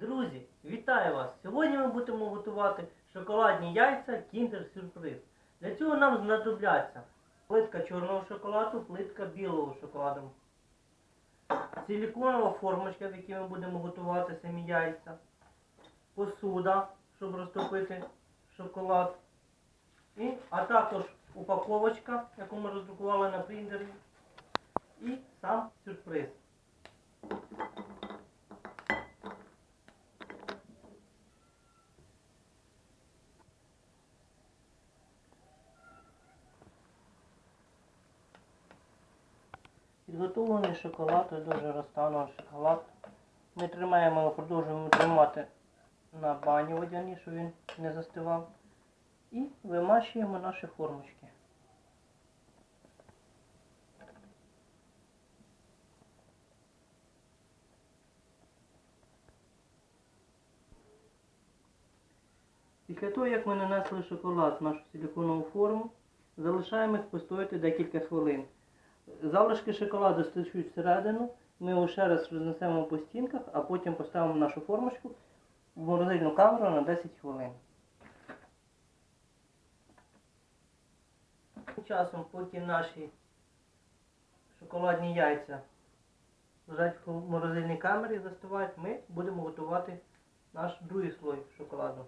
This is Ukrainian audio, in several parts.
Друзі, вітаю вас! Сьогодні ми будемо готувати шоколадні яйця Kinder Сюрприз. Для цього нам знадобляться плитка чорного шоколаду, плитка білого шоколаду, силіконова формочка, в якій ми будемо готувати самі яйця, посуда, щоб розтопити шоколад, і, а також упаковочка, яку ми роздрукували на принтері, і сам сюрприз. Підготовлений шоколад, ось дуже розтанув шоколад. Ми тримаємо його, продовжуємо тримати на бані водяній, щоб він не застивав. І вимащуємо наші формочки. Після того, як ми нанесли шоколад в нашу силіконову форму, залишаємо їх постояти декілька хвилин. Залишки шоколаду стечуть всередину, ми його ще раз рознесемо по стінках, а потім поставимо нашу формочку в морозильну камеру на 10 хвилин. Тим часом, поки наші шоколадні яйця лежать в морозильній камері, застивають, ми будемо готувати наш другий слой шоколаду.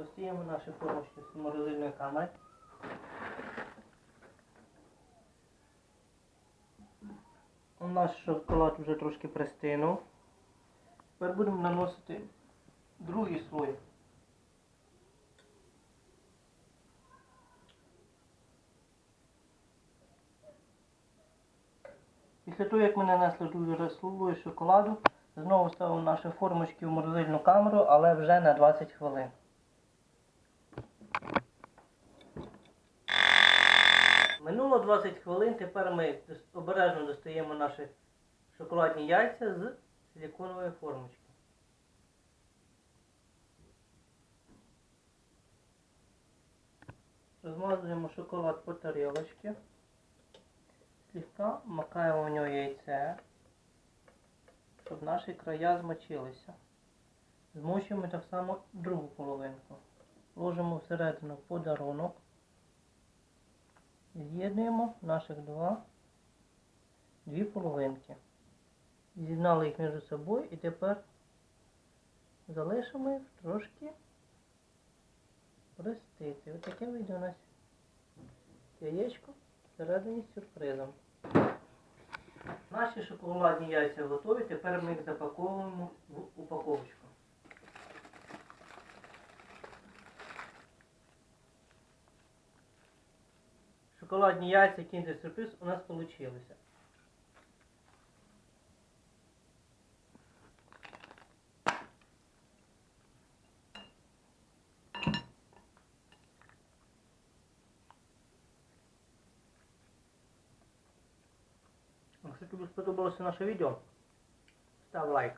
Достаємо наші формочки з морозильної камери. У нас шоколад вже трошки пристинув. Тепер будемо наносити другий слой. Після того, як ми нанесли другий слой шоколаду, знову ставимо наші формочки в морозильну камеру, але вже на 20 хвилин. 20 хвилин, тепер ми обережно достаємо наші шоколадні яйця з силіконової формочки. Розмазуємо шоколад по тарілочці. Слегка макаємо в нього яйце, щоб наші края змочилися. Змочуємо так само другу половинку. Ложимо всередину подарунок. З'єднуємо наших два, дві половинки. З'єднали їх між собою і тепер залишимо їх трошки простити. Ось таке вийде у нас яєчко всередині з сюрпризом. Наші шоколадні яйця готові, тепер ми їх запаковуємо в упаковочку. Шоколадні яйця Kinder Surprise у нас получилися. Якщо тобі сподобалося наше відео, став лайк.